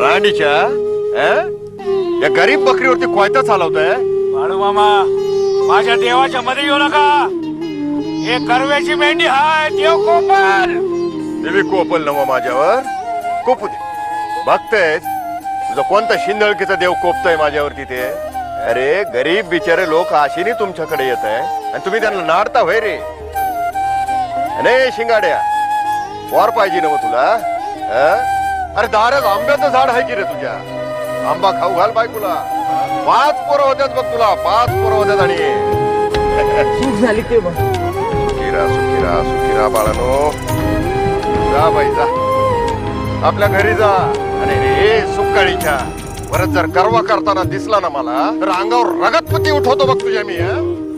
रांडीच्या अं? या गरीब बकरीवरती कोयता चालवताय? बाळू मामा माझ्या देवाच्या मध्ये येऊ नका. हे करव्याची मेंढी हाय देव कोपल. देवी कोपल नव माझ्यावर. कोपू दे. बघतेस तुझा कोणता शिंदळकीचा देव कोपतोय माझ्यावर तिथे अरे गरीब बिचारे लोक आशेने तुमच्याकडे येत आहे आणि तुम्ही त्यांना नाडता होय रे. अरे शिंगाड्या वार पाहिजे ना मग तुला हं? अरे दारात आंब्याचं झाड आहे की रे तुझ्या? आंबा खाऊ घाल बायकोला पाच पोरं होत्यात बघ तुला पाच पोरं होत्यात आणि चूक झाली ते मग सुखीरा सुखीरा सुखीरा बाळानो. जा बाई जा. आपल्या घरी जा. आणि रे सुकाळीच्या. परत जर करवा करताना दिसला ना मला तर अंगावर रगतपती उठवतो बघ तुझ्या मी हं?